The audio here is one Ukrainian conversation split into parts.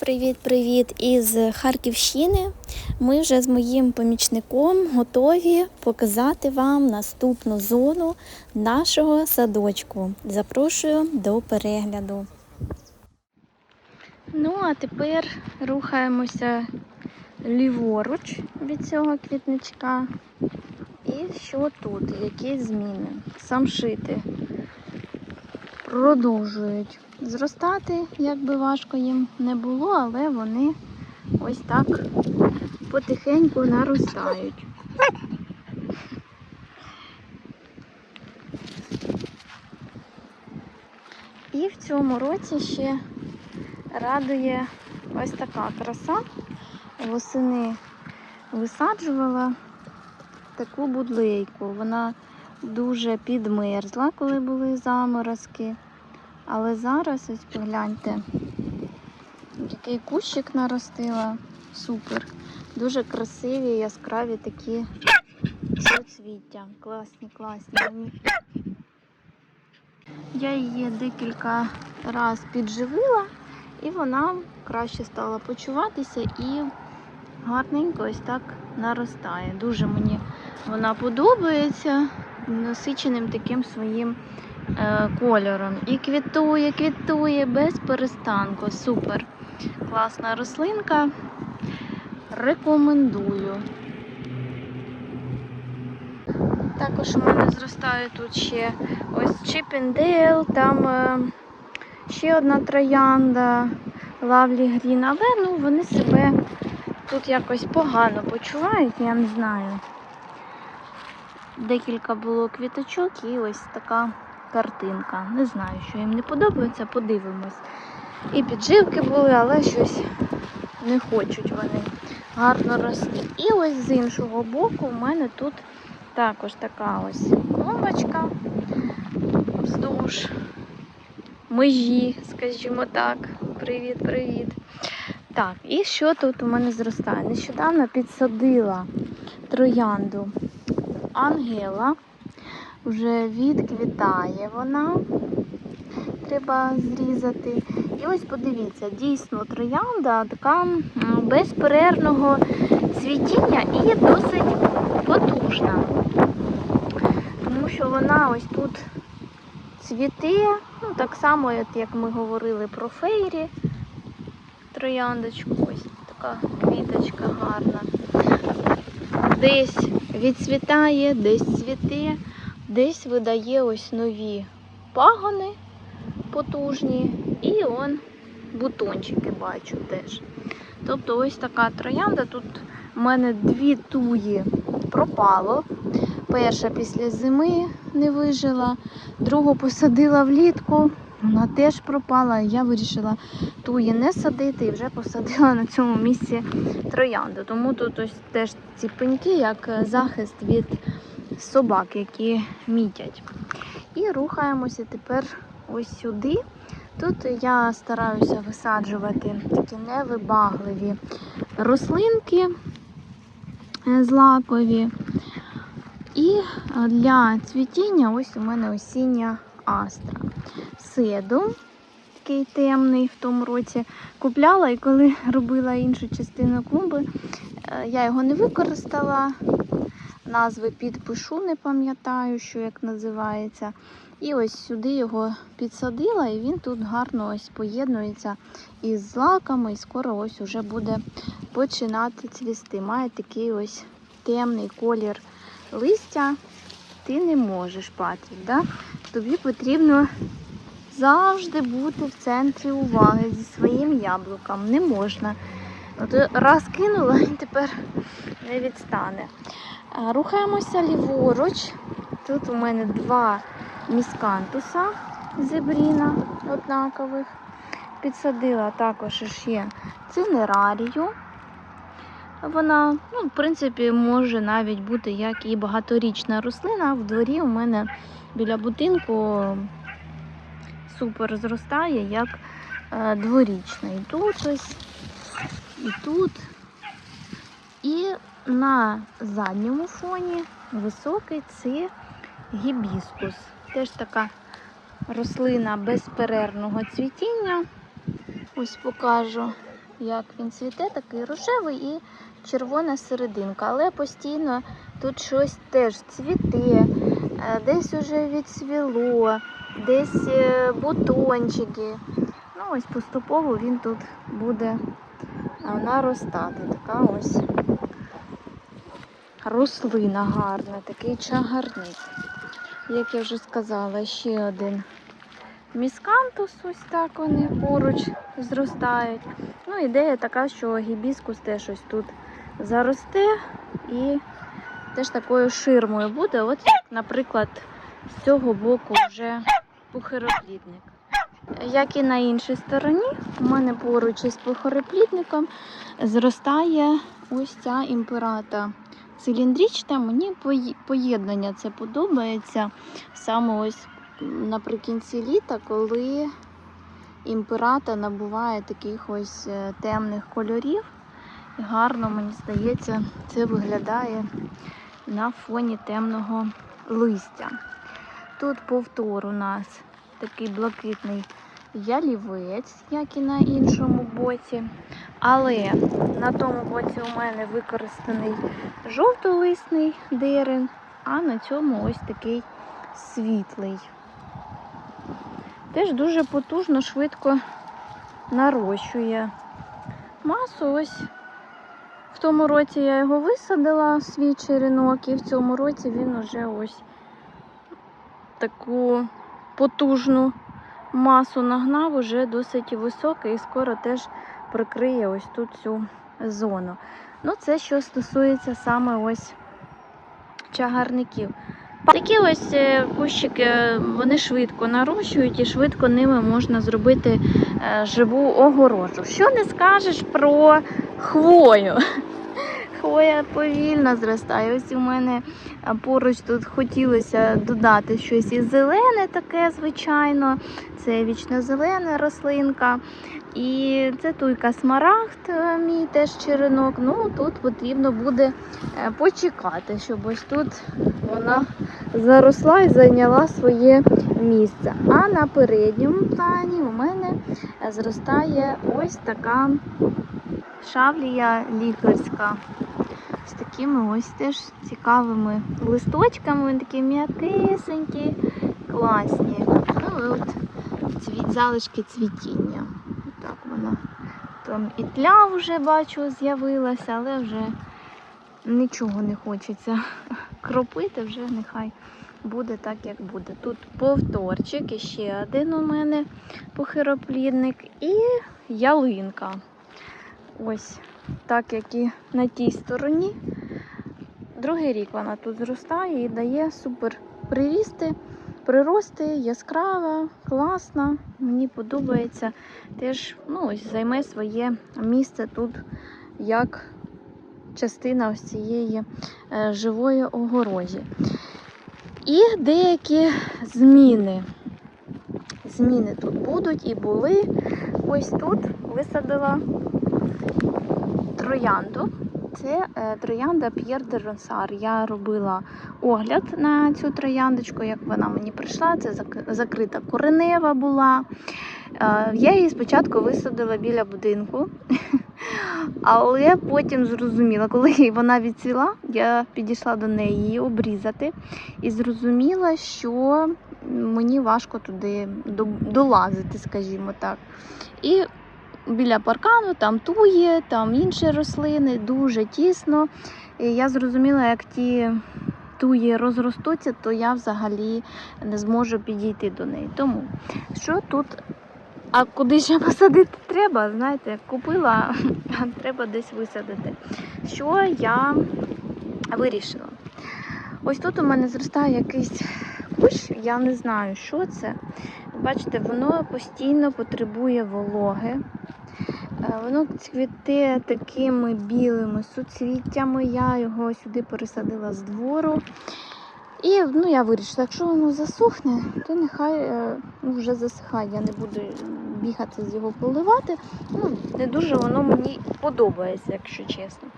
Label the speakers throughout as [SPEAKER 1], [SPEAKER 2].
[SPEAKER 1] Привіт-привіт із Харківщини. Ми вже з моїм помічником готові показати вам наступну зону нашого садочку. Запрошую до перегляду. Ну, а тепер рухаємося ліворуч від цього квітничка. І що тут? Які зміни? Самшити продовжують зростати, як би важко їм не було, але вони ось так потихеньку наростають. І в цьому році ще радує ось така краса. Восени висаджувала таку будлейку. Вона дуже підмерзла, коли були заморозки. Але зараз ось погляньте, який кущик наростила. Супер. Дуже красиві, яскраві такі соцвіття. Класні, класні. Я її декілька разів підживила, і вона краще стала почуватися і гарненько ось так наростає. Дуже мені вона подобається насиченим таким своїм кольором. І квітує, квітує без перестанку. Супер. Класна рослинка. Рекомендую. Також у мене зростає тут ще ось Чіпіндейл, там е, ще одна троянда, Лавлі Грін, але ну, вони себе тут якось погано почувають, я не знаю. Декілька було квіточок і ось така картинка. Не знаю, що їм не подобається, подивимось. І підживки були, але щось не хочуть вони гарно рости. І ось з іншого боку в мене тут також така ось клумбочка вздовж межі, скажімо так. Привіт-привіт. Так, і що тут у мене зростає? Нещодавно підсадила троянду Ангела. Вже відквітає вона. Треба зрізати. І ось подивіться, дійсно троянда така безперервного цвітіння і досить потужна. Тому що вона ось тут цвіте, ну так само, як ми говорили про фейрі. Трояндочку, ось така квіточка гарна. Десь відцвітає, десь цвіте, десь видає ось нові пагони потужні, і он бутончики бачу теж. Тобто ось така троянда. Тут в мене дві туї пропало. Перша після зими не вижила, другу посадила влітку, вона теж пропала. Я вирішила туї не садити і вже посадила на цьому місці троянду. Тому тут ось теж ці пеньки, як захист від собак, які мітять. І рухаємося тепер ось сюди. Тут я стараюся висаджувати такі невибагливі рослинки е, злакові. І для цвітіння ось у мене осіння астра. Седу, такий темний в тому році, купляла і коли робила іншу частину клумби, е, я його не використала. Назви підпишу, не пам'ятаю, що як називається. І ось сюди його підсадила, і він тут гарно ось поєднується із злаками, і скоро ось уже буде починати цвісти. Має такий ось темний колір листя. Ти не можеш, Патрік, да? тобі потрібно завжди бути в центрі уваги зі своїм яблуком. Не можна. От раз кинула і тепер не відстане. Рухаємося ліворуч. Тут у мене два міскантуса зебріна однакових. Підсадила також ще цинерарію. Вона, ну, в принципі, може навіть бути як і багаторічна рослина. В дворі у мене біля будинку супер зростає, як е, дворічна. І тут ось, і тут. І на задньому фоні високий це гібіскус. Теж така рослина безперервного цвітіння. Ось покажу. як він цвіте, такий рожевий і червона серединка. Але постійно тут щось теж цвіте, е, десь уже відцвіло, десь е, бутончики. Ну, ось поступово він тут буде наростати. Така ось рослина гарна, такий чагарник. Як я вже сказала, ще один міскантус, ось так вони поруч зростають. Ну, ідея така, що гібіскус теж ось тут заросте і теж такою ширмою буде. От як, наприклад, з цього боку вже пухироплідник. Як і на іншій стороні, у мене поруч із пухироплідником зростає ось ця імперата циліндрична. Мені поєднання це подобається саме ось наприкінці літа, коли імперата набуває таких ось е, темних кольорів. Гарно, мені здається, це виглядає на фоні темного листя. Тут повтор у нас такий блакитний ялівець, як і на іншому боці. Але на тому боці у мене використаний жовтолисний дерен, а на цьому ось такий світлий. Теж дуже потужно, швидко нарощує масу. Ось в тому році я його висадила, свій черенок, і в цьому році він уже ось таку потужну масу нагнав, уже досить високий і скоро теж прикриє ось тут цю зону. Ну, це що стосується саме ось чагарників. Такі ось е, кущики е, вони швидко нарощують і швидко ними можна зробити е, живу огорожу. Що не скажеш про хвою? Хвоя повільно зростає. Ось у мене поруч тут хотілося додати щось і зелене таке, звичайно. Це вічно зелена рослинка. І це туйка смарагд, е, мій теж черенок. Ну тут потрібно буде е, почекати, щоб ось тут вона заросла і зайняла своє місце. А на передньому плані у мене зростає ось така шавлія лікарська. З такими ось теж цікавими листочками, вони такі м'якисенькі, класні. Ну і от залишки цвітіння. Воно. Там і тля вже бачу з'явилася, але вже нічого не хочеться кропити, вже нехай буде так, як буде. Тут повторчик, і ще один у мене похироплідник і ялинка. Ось так, як і на тій стороні. Другий рік вона тут зростає і дає супер прирісти, прирости, яскрава, класна. Мені подобається. Теж ну, займе своє місце тут як частина ось цієї е, живої огорожі. І деякі зміни. Зміни тут будуть і були. Ось тут висадила троянду. Це е, троянда П'єр де Ронсар. Я робила огляд на цю трояндочку, як вона мені прийшла. Це закрита коренева була. Е, Я її спочатку висадила біля будинку, але потім зрозуміла, коли вона відцвіла, я підійшла до неї її обрізати і зрозуміла, що мені важко туди долазити, скажімо так. І біля паркану, там тує, там інші рослини, дуже тісно. І я зрозуміла, як ті туї розростуться, то я взагалі не зможу підійти до неї. Тому що тут, а куди ще посадити треба, знаєте, купила, а треба десь висадити. Що я вирішила? Ось тут у мене зростає якийсь кущ, я не знаю, що це. Бачите, воно постійно потребує вологи. Е, Воно цвіте такими білими суцвіттями. Я його сюди пересадила з двору. І ну, я вирішила, якщо воно засохне, то нехай е, ну, вже засихає. Я не буду бігати з його поливати. Ну, не дуже воно мені подобається, якщо чесно.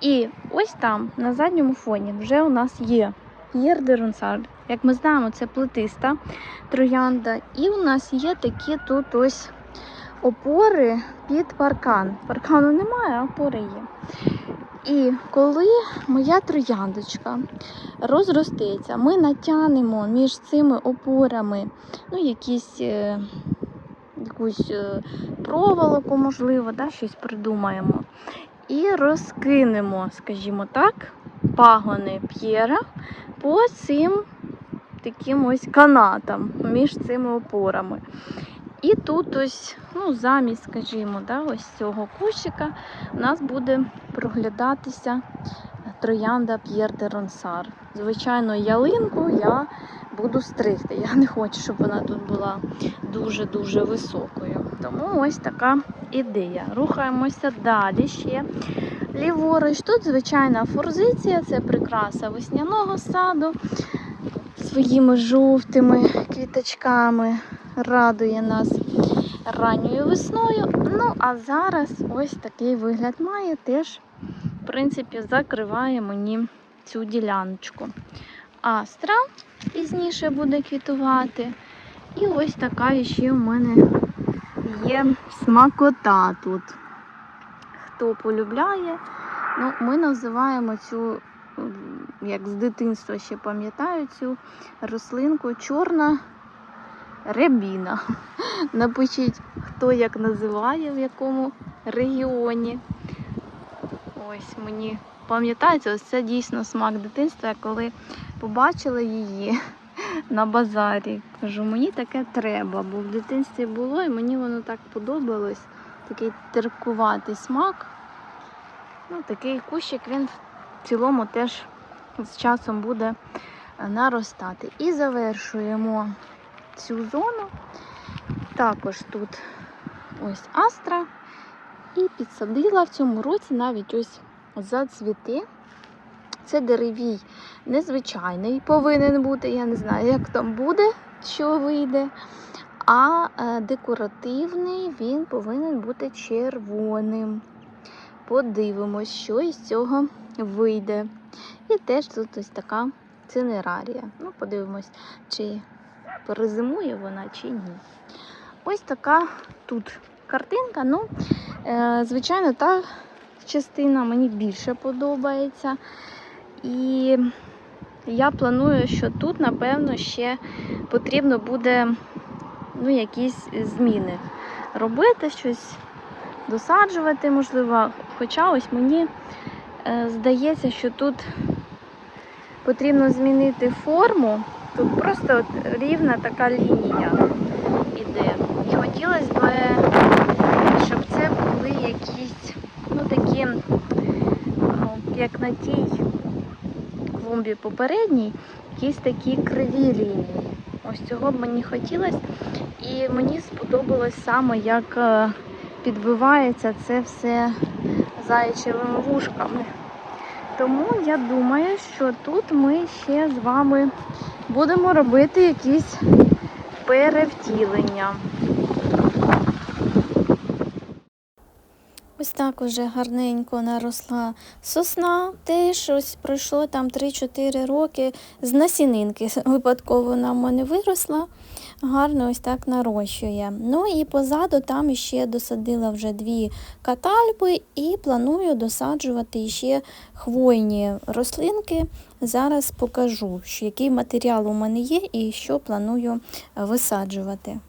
[SPEAKER 1] І ось там, на задньому фоні, вже у нас є П'єр де Ронсар. Як ми знаємо, це плетиста троянда. І у нас є такі тут ось опори під паркан. Паркану немає, а опори є. І коли моя трояндочка розростеться, ми натягнемо між цими опорами ну, якісь, е, якусь е, проволоку, можливо, да, щось придумаємо. І розкинемо, скажімо так, пагони п'єра по цим таким ось канатам між цими опорами. І тут ось, ну, замість, скажімо, да, ось цього кущика у нас буде проглядатися троянда П'єр де Ронсар. Звичайно, ялинку я буду стригти. Я не хочу, щоб вона тут була дуже-дуже високою. Тому ось така ідея. Рухаємося далі ще. Ліворуч. Тут звичайна форзиція, це прикраса весняного саду своїми жовтими квіточками. Радує нас ранньою весною. Ну, а зараз ось такий вигляд має, теж, в принципі, закриває мені цю діляночку. Астра пізніше буде квітувати. І ось така ще у мене є смакота тут. Хто полюбляє, ну, ми називаємо цю, як з дитинства ще пам'ятаю, цю рослинку чорна рябіна. Напишіть, хто як називає, в якому регіоні. Ось мені пам'ятається, ось це дійсно смак дитинства, коли побачила її на базарі. Кажу, мені таке треба, бо в дитинстві було і мені воно так подобалось. Такий терпкуватий смак. Ну, такий кущик він в цілому теж з часом буде наростати. І завершуємо цю зону. Також тут ось астра. І підсадила в цьому році навіть ось зацвіти. Це деревій незвичайний повинен бути. Я не знаю, як там буде, що вийде. А е, декоративний він повинен бути червоним. Подивимось, що із цього вийде. І теж тут ось така цинерарія. Ну, подивимось, чи перезимує вона, чи ні. Ось така тут картинка. Ну, е, звичайно, та частина мені більше подобається. І я планую, що тут, напевно, ще потрібно буде ну, якісь зміни робити, щось досаджувати, можливо. Хоча ось мені е, здається, що тут потрібно змінити форму. Тут просто от рівна така лінія іде. І хотілося б, щоб це були якісь, ну такі, ну, як на тій клумбі попередній, якісь такі криві лінії. Ось цього б мені хотілося. І мені сподобалось саме, як е, підбивається це все заячевими вушками. Тому я думаю, що тут ми ще з вами будемо робити якісь перевтілення. Ось так уже гарненько наросла сосна. Теж ось пройшло там 3-4 роки. З насінинки випадково вона в мене виросла. Гарно ось так нарощує. Ну і позаду там ще досадила вже дві катальби і планую досаджувати ще хвойні рослинки. Зараз покажу, який матеріал у мене є і що планую висаджувати.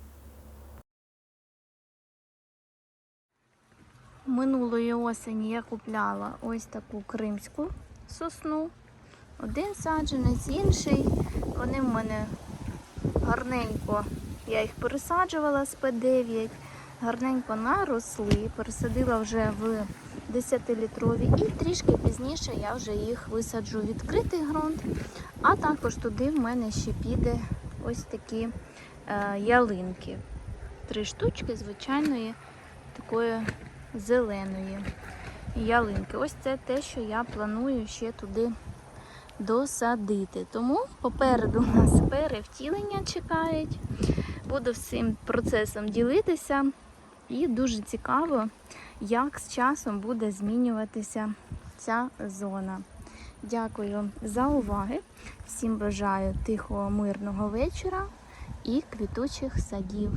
[SPEAKER 1] Минулої осені я купляла ось таку кримську сосну. Один саджанець, інший. Вони в мене гарненько, я їх пересаджувала з П9, гарненько наросли, пересадила вже в 10-літрові і трішки пізніше я вже їх висаджу в відкритий ґрунт. А також туди в мене ще піде ось такі е, ялинки. Три штучки звичайної такої зеленої ялинки. Ось це те, що я планую ще туди досадити. Тому попереду у нас перевтілення чекають. Буду всім процесом ділитися. І дуже цікаво, як з часом буде змінюватися ця зона. Дякую за уваги. Всім бажаю тихого, мирного вечора і квітучих садів.